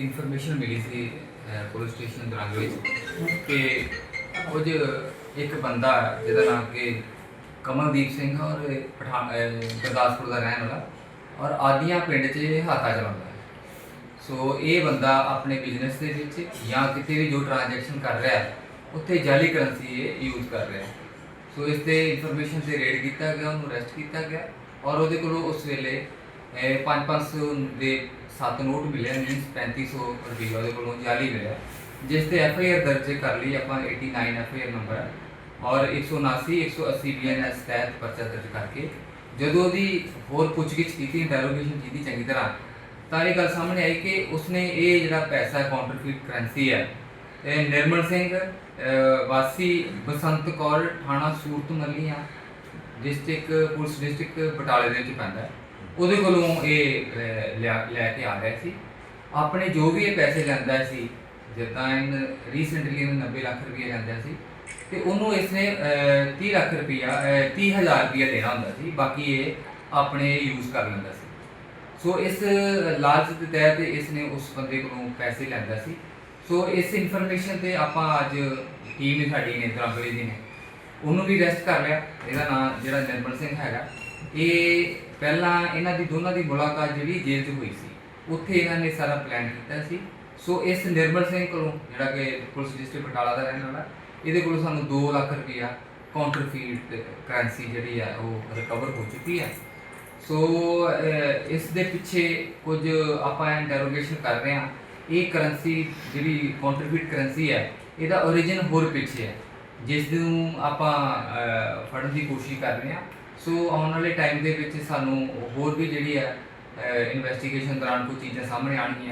Information ਮਿਲੀ ਸੀ police station ਦਰੰਗ ਵਿੱਚ ਕਿ ਕੁਝ ਇੱਕ ਬੰਦਾ ਜਿਹਦਾ ਨਾਮ ਕਿ ਕਮਲਦੀਪ ਸਿੰਘ ਹੈ ਔਰ ਪਠਾਨ ਗੁਰਦਾਸਪੁਰ ਦਾ ਰਹਿਣ ਵਾਲਾ ਔਰ ਆਦੀਆਂ ਪਿੰਡ 'ਚ ਇਹ ਹਾਤਾ ਚਲਾਉਂਦਾ ਹੈ। ਸੋ ਇਹ ਬੰਦਾ ਆਪਣੇ ਬਿਜ਼ਨਸ ਦੇ ਵਿੱਚ ਜਾਂ ਕਿਤੇ ਵੀ ਜੋ ਟ੍ਰਾਂਜੈਕਸ਼ਨ ਕਰ ਰਿਹਾ ਉੱਥੇ ਜਾਲੀ ਕਰੰਸੀ ਇਹ ਯੂਜ਼ ਕਰ ਰਿਹਾ ਸੋ ਇਸ ਤੇ ਇਨਫੋਰਮੇਸ਼ਨ ਤੇ ਰੇਡ ਕੀਤਾ ਗਿਆ, ਉਹਨੂੰ ਅਰੈਸਟ ਕੀਤਾ ਗਿਆ ਔਰ ਉਹਦੇ ਕੋਲੋਂ ਉਸ ਵੇਲੇ 5-500 ਦੇ ਸੱਤ ਨੋਟ ਮਿਲੇ ਮੀਨਸ 3500 ਰੁਪਏ ਉਹਦੇ ਕੋਲੋਂ ਜਾਲੀ ਮਿਲਿਆ ਜਿਸ ਤੇ ਐਫ ਆਈ ਆਰ ਦਰਜ ਕਰ ਲਈ ਆਪਾਂ 89 ਐਫ ਆਈ ਆਰ ਨੰਬਰ ਹੈ ਔਰ 179 180 ਬੀਐਨਐਸ ਤਹਿਤ ਪਰਚਾ ਦਰਜ ਕਰਕੇ, ਜਦੋਂ ਉਹਦੀ ਹੋਰ ਪੁੱਛਗਿੱਛ ਕੀਤੀ ਇੰਟਰੋਗੇਸ਼ਨ ਕੀਤੀ ਚੰਗੀ ਤਰ੍ਹਾਂ, ਤਾਂ ਇਹ ਗੱਲ ਸਾਹਮਣੇ ਆਈ ਕਿ ਉਸਨੇ ਇਹ ਜਿਹੜਾ ਪੈਸਾ ਕਾਊਂਟਰਫੀਟ ਕਰੰਸੀ ਹੈ, ਇਹ ਨਿਰਮਲ ਸਿੰਘ ਵਾਸੀ ਬਸੰਤ ਕੌਰ, ਥਾਣਾ Surat Mallian district police district ਬਟਾਲੇ ਦੇ ਵਿੱਚ ਪੈਂਦਾ ਹੈ। ਉਹਦੇ ਕੋਲੋਂ ਇਹ ਅਹ, ਲਿਆ- ਲੈ ਕੇ ਆ ਰਿਹਾ ਸੀ। ਆਪਣੇ ਜੋ ਵੀ ਇਹ ਪੈਸੇ ਲੈਂਦਾ ਸੀ ਜਿੱਦਾਂ ਇਹਨ ਰੀਸੈਂਟਲੀ ਇਹਨੂੰ 90 ਲੱਖ ਰੁਪਏ ਲੈਂਦਾ ਸੀ ਤੇ ਉਹਨੂੰ ਇਸਨੇ ਅਹ, 30 ਲੱਖ ਰੁਪਇਆ ਅਹ, 30000 ਰੁਪਇਆ ਦੇਣਾ ਹੁੰਦਾ ਸੀ। ਬਾਕੀ ਇਹ ਆਪਣੇ ਯੂਜ਼ ਕਰ ਲੈਂਦਾ ਸੀ। ਸੋ ਇਸ ਲਾਲਚ ਦੇ ਤਹਿਤ ਇਸਨੇ ਉਸ ਬੰਦੇ ਕੋਲੋਂ ਪੈਸੇ ਲੈਂਦਾ ਸੀ। ਸੋ ਇਸ ਇਨਫੋਰਮੇਸ਼ਨ ਤੇ ਆਪਾਂ ਅੱਜ ਟੀਮ ਸਾਡੀ ਨੇ ਦਰਾਂਗਲੇ ਦੀ ਨੇ। ਉਹਨੂੰ ਵੀ ਰੈਸਟ ਕਰ ਲਿਆ। ਇਹਦਾ ਨਾਮ ਜਿਹੜਾ ਨਿਰਮਲ ਸਿੰਘ ਹੈਗਾ। ਇਹ ਪਹਿਲਾਂ ਇਹਨਾਂ ਦੀ ਦੋਨਾਂ ਦੀ ਮੁਲਾਕਾਤ ਜਿਹੜੀ ਜੇਲ੍ਹ 'ਚ ਹੋਈ ਸੀ, ਉੱਥੇ ਇਹਨਾਂ ਨੇ ਸਾਰਾ ਪਲਾਨ ਕੀਤਾ ਸੀ। ਸੋ ਇਸ ਨਿਰਮਲ ਸਿੰਘ ਕੋਲੋਂ, ਜਿਹੜਾ ਕਿ ਪੁਲਿਸ ਡਿਸਟ੍ਰਿਕਟ ਬਟਾਲਾ ਦਾ ਰਹਿਣ ਵਾਲਾ, ਇਹਦੇ ਕੋਲੋਂ ਸਾਨੂੰ 2 ਲੱਖ ਰੁਪਇਆ ਕਾਊਂਟਰਫੀਟ ਕਰੰਸੀ ਜਿਹੜੀ ਆ, ਉਹ ਰਿਕਵਰ ਹੋ ਚੁੱਕੀ ਹੈ ਸੋ ਇਸ ਦੇ ਪਿੱਛੇ ਕੁਝ ਆਪਾਂ ਇੰਟਰੋਗੇਸ਼ਨ ਕਰ ਰਹੇ ਹਾਂ। ਇਹ ਕਰੰਸੀ ਜਿਹੜੀ ਕਾਊਂਟਰਫੀਟ ਕਰੰਸੀ ਹੈ ਇਹਦਾ origin ਹੋਰ ਪਿੱਛੇ ਹੈ ਜਿਸ ਨੂੰ ਆਪਾਂ ਫੜਨ ਦੀ ਕੋਸ਼ਿਸ਼ ਕਰ ਰਹੇ ਹਾਂ। ਸੋ ਆਉਣ ਵਾਲੇ ਟਾਈਮ ਦੇ ਵਿੱਚ ਸਾਨੂੰ ਹੋਰ ਵੀ ਜਿਹੜੀ ਹੈ ਇਨਵੈਸਟੀਗੇਸ਼ਨ ਦੌਰਾਨ ਕੁਝ ਚੀਜ਼ਾਂ ਸਾਹਮਣੇ ਆਉਣਗੀਆਂ।